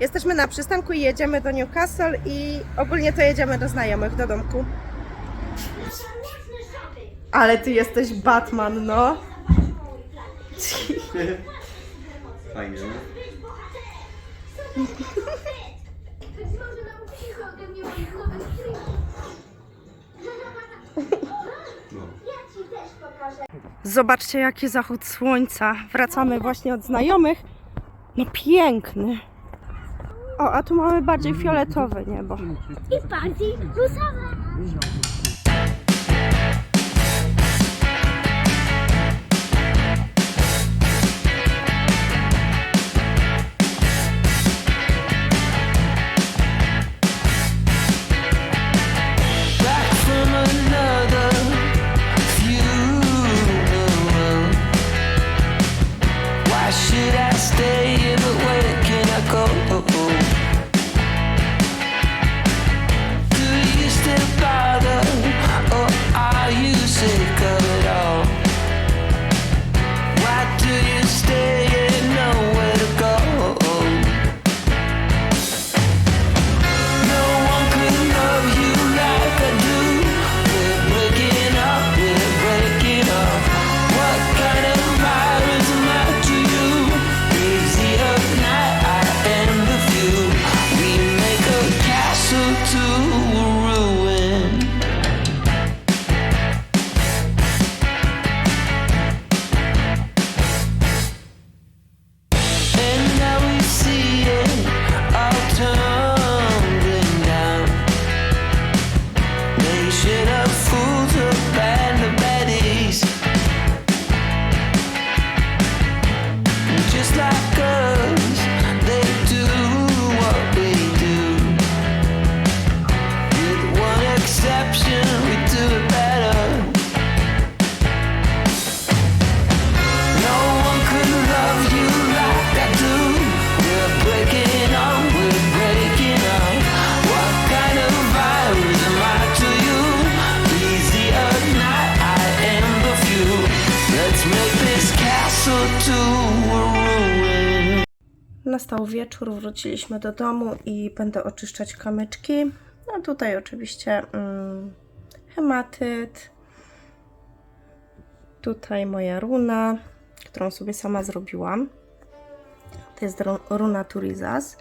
Jesteśmy na przystanku i jedziemy do Newcastle i ogólnie to jedziemy do znajomych, do domku. Ale ty jesteś Batman, no. Fajnie, nie? No. Zobaczcie jaki zachód słońca. Wracamy właśnie od znajomych. No piękny. O, a tu mamy bardziej fioletowe niebo. I bardziej różowe. Nastał wieczór, wróciliśmy do domu i będę oczyszczać kamyczki. No tutaj oczywiście mm, hematyt. Tutaj moja runa, którą sobie sama zrobiłam. To jest ru- runa Turizas.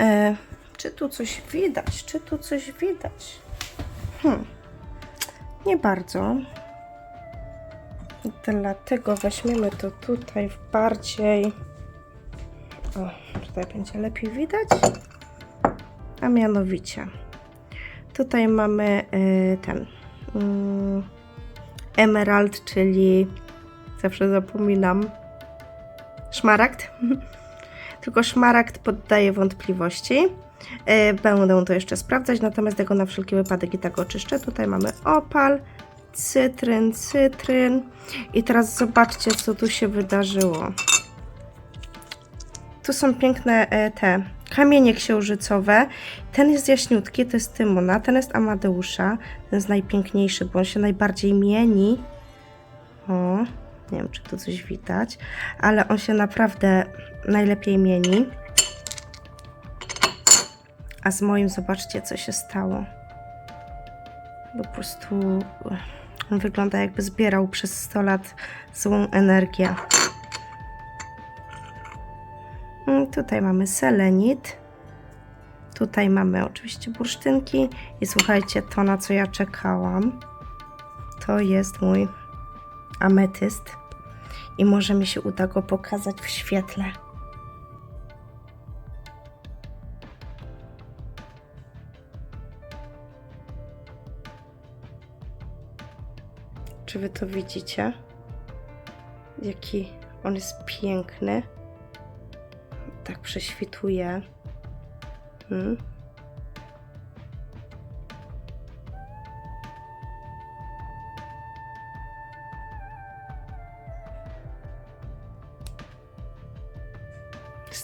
E, czy tu coś widać? Czy tu coś widać? Hmm. Nie bardzo. Dlatego weźmiemy to tutaj w bardziej o, tutaj będzie lepiej widać. A mianowicie, tutaj mamy y, ten mm, emerald, czyli zawsze zapominam szmaragd. Tylko szmaragd poddaje wątpliwości. Y, Będę to jeszcze sprawdzać, natomiast tego na wszelki wypadek i tak oczyszczę. Tutaj mamy opal, cytryn, cytryn. I teraz zobaczcie, co tu się wydarzyło. Tu są piękne e, te kamienie księżycowe. Ten jest jaśniutki, to jest Tymona, ten jest Amadeusza. Ten jest najpiękniejszy, bo on się najbardziej mieni. O, nie wiem, czy tu coś widać, ale on się naprawdę najlepiej mieni. A z moim zobaczcie, co się stało. Po prostu e, on wygląda jakby zbierał przez 100 lat złą energię. Mm, Tutaj mamy selenit. Tutaj mamy oczywiście bursztynki. I słuchajcie, to na co ja czekałam, to jest mój ametyst. I może mi się uda go pokazać w świetle. Czy wy to widzicie? Jaki on jest piękny tak prześwituje. Hmm.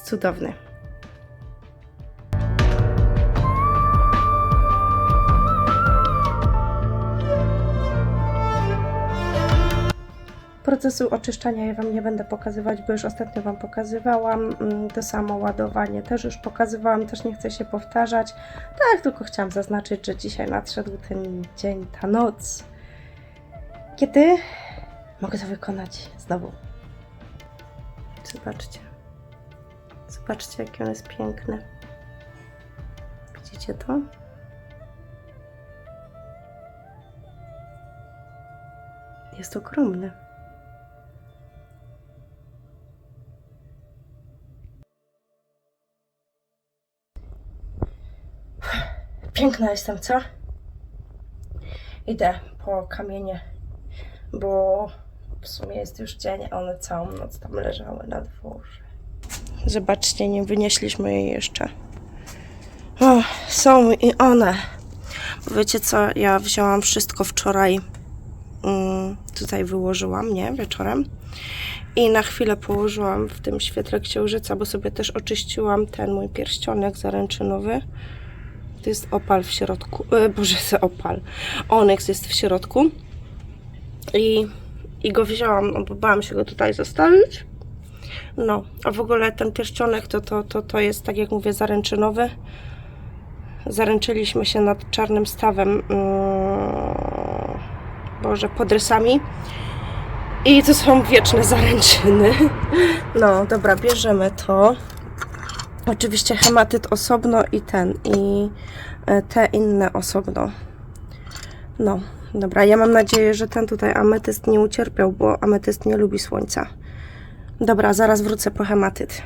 Cudowny. Procesu oczyszczania ja Wam nie będę pokazywać, bo już ostatnio Wam pokazywałam. Mm, To samo ładowanie też już pokazywałam, też nie chcę się powtarzać. Tak, tylko chciałam zaznaczyć, że dzisiaj nadszedł ten dzień, ta noc, kiedy mogę to wykonać znowu. Zobaczcie. Zobaczcie, jaki on jest piękny. Widzicie to? Jest ogromny. Piękna jestem, co? Idę po kamienie, bo w sumie jest już dzień, a one całą noc tam leżały na dworze. Zobaczcie, nie wynieśliśmy jej jeszcze. O, są i one. Bo Wiecie co, ja wzięłam wszystko wczoraj mm, tutaj wyłożyłam, nie, wieczorem. I na chwilę położyłam w tym świetle księżyca, bo sobie też oczyściłam ten mój pierścionek zaręczynowy. To jest opal w środku, e, boże, co opal. Onyx jest w środku. I, I go wzięłam, no bo bałam się go tutaj zostawić. No, a w ogóle ten pierścionek to, to, to, to jest, tak jak mówię, zaręczynowy. Zaręczyliśmy się nad czarnym stawem. Mm, Boże, pod rysami. I to są wieczne zaręczyny. No, dobra, bierzemy to. Oczywiście hematyt osobno i ten, i e, te inne osobno. No, dobra, ja mam nadzieję, że ten tutaj ametyst nie ucierpiał, bo ametyst nie lubi słońca. Dobra, zaraz wrócę po hematyt.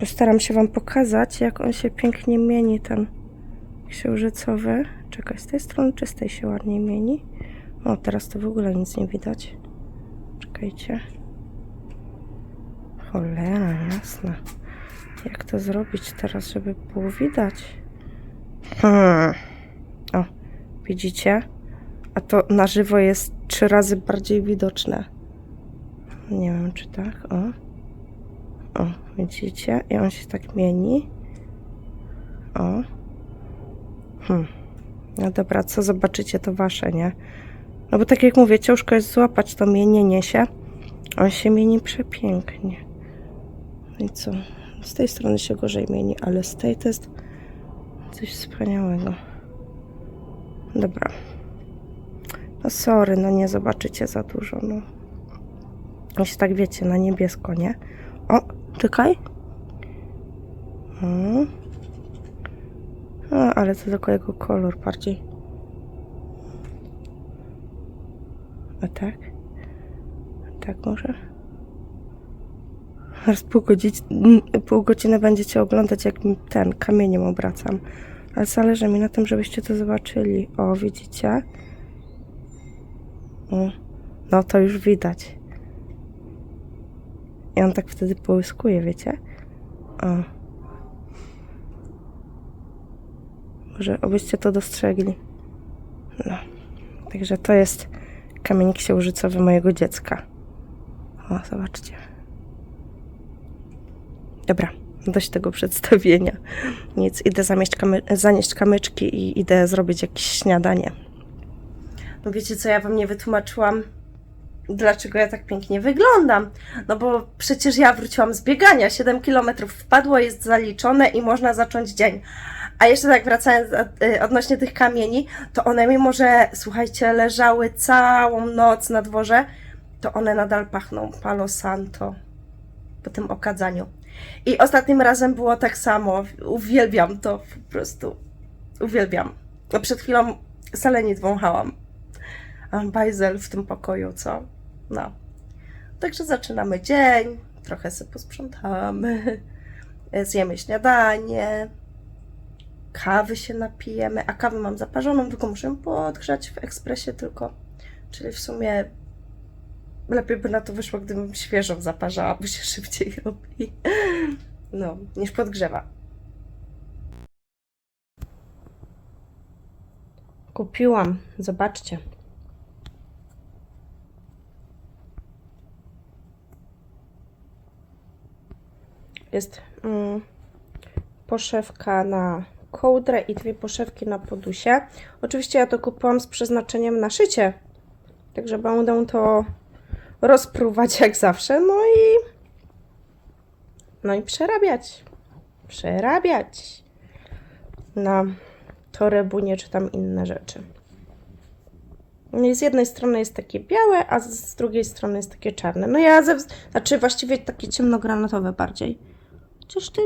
Postaram się Wam pokazać, jak on się pięknie mieni, ten księżycowy. Czekaj, z tej strony czy z tej się ładnie mieni? O, teraz to w ogóle nic nie widać. Czekajcie. Cholera, jasna. Jak to zrobić teraz, żeby było widać? Hmm. O, widzicie? A to na żywo jest trzy razy bardziej widoczne. Nie wiem, czy tak. O. O, widzicie? I on się tak mieni. O. Hmm. No dobra, co zobaczycie, to wasze, nie? No bo tak jak mówię, ciężko jest złapać to mienienie się. On się mieni przepięknie. No I co? Z tej strony się gorzej mieni, ale z tej to jest coś wspaniałego. Dobra. No sorry, no nie zobaczycie za dużo, no. Jeśli tak wiecie, na niebiesko, nie? O, czekaj. Hmm. A, ale to tylko jego kolor bardziej. A tak? A tak może? Zaraz pół godziny, pół godziny będziecie oglądać, jak ten kamieniem obracam. Ale zależy mi na tym, żebyście to zobaczyli. O, widzicie? No to już widać. I on tak wtedy połyskuje, wiecie? O. Może obyście to dostrzegli. No. Także to jest kamień księżycowy mojego dziecka. O, zobaczcie. Dobra, dość tego przedstawienia. Nic, idę kamy zanieść kamyczki i idę zrobić jakieś śniadanie. No wiecie co, ja wam nie wytłumaczyłam, dlaczego ja tak pięknie wyglądam. No bo przecież ja wróciłam z biegania, 7 km wpadło, jest zaliczone i można zacząć dzień. A jeszcze tak wracając y, odnośnie tych kamieni, to one mimo, że słuchajcie, leżały całą noc na dworze, to one nadal pachną Palo Santo po tym okadzaniu. I ostatnim razem było tak samo. Uwielbiam to po prostu. Uwielbiam. No przed chwilą salenit wąchałam. A bajzel w tym pokoju, co? No. Także zaczynamy dzień, trochę sobie posprzątamy, zjemy śniadanie, kawy się napijemy, a kawę mam zaparzoną, tylko muszę ją podgrzać w ekspresie tylko. Czyli w sumie lepiej by na to wyszło, gdybym świeżą zaparzała, bo się szybciej robi. No, niż podgrzewa. Kupiłam, zobaczcie. Jest mm, poszewka na kołdrę i dwie poszewki na podusie. Oczywiście ja to kupiłam z przeznaczeniem na szycie, także będę to rozpruwać jak zawsze, no i no i przerabiać. Przerabiać na torebunie czy tam inne rzeczy. No i z jednej strony jest takie białe, a z drugiej strony jest takie czarne. No ja ze, znaczy właściwie takie ciemnogranatowe bardziej. Chociaż ty,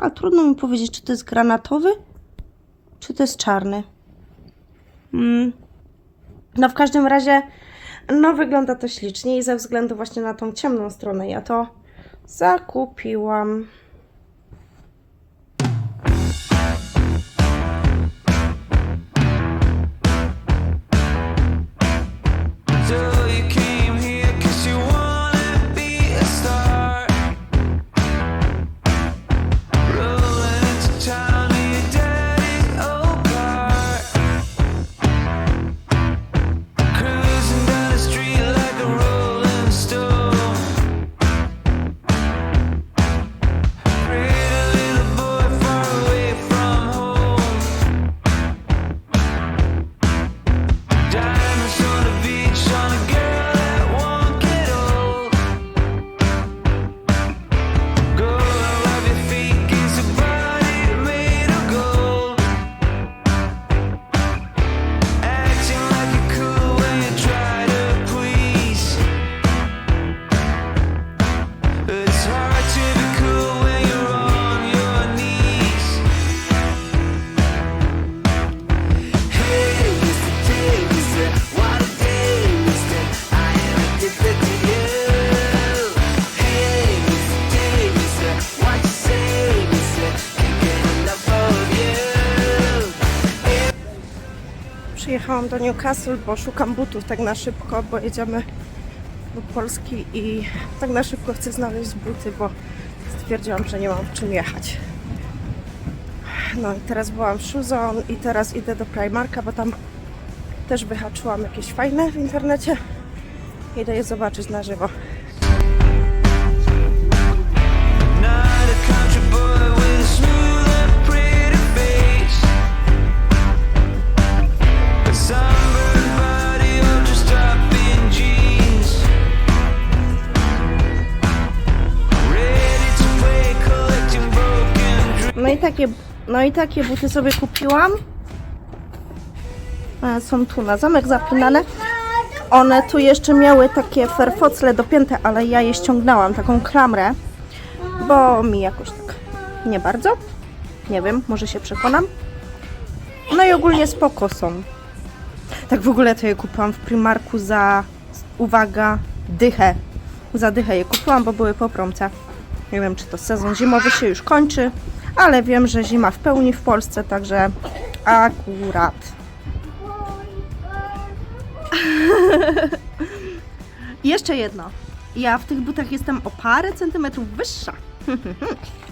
ale trudno mi powiedzieć, czy to jest granatowy, czy to jest czarny. Mm. No w każdym razie, no wygląda to ślicznie i ze względu właśnie na tą ciemną stronę ja to zakupiłam. Przyjechałam do Newcastle, bo szukam butów tak na szybko, bo jedziemy do Polski i tak na szybko chcę znaleźć buty, bo stwierdziłam, że nie mam w czym jechać. No i teraz byłam w Shoezone i teraz idę do Primarka, bo tam też wyhaczyłam jakieś fajne w internecie. Idę je zobaczyć na żywo. Takie, no i takie buty sobie kupiłam. E, Są tu na zamek zapinane. One tu jeszcze miały takie ferfocle dopięte, ale ja je ściągnęłam, taką klamrę, bo mi jakoś tak nie bardzo. Nie wiem, może się przekonam. No i ogólnie spoko są. Tak w ogóle to je kupiłam w Primarku za, uwaga, dychę. Za dychę je kupiłam, bo były po promce. Nie wiem, czy to sezon zimowy się już kończy, ale wiem, że zima w pełni w Polsce, także akurat. Jeszcze jedno. Ja w tych butach jestem o parę centymetrów wyższa.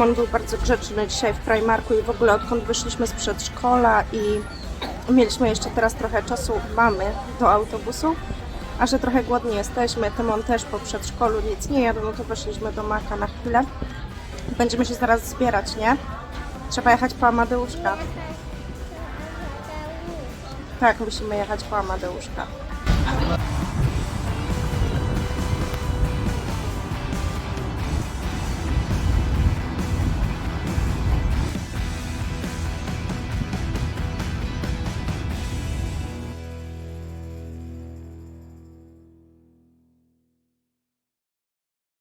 you. Tymon był bardzo grzeczny dzisiaj w Primarku i w ogóle odkąd wyszliśmy z przedszkola i mieliśmy jeszcze teraz trochę czasu, mamy do autobusu, a że trochę głodni jesteśmy, Tymon też po przedszkolu nic nie jadł, no to weszliśmy do Maka na chwilę. Będziemy się zaraz zbierać, nie? Trzeba jechać po Amadeuszka. Tak, musimy jechać po Amadeuszka.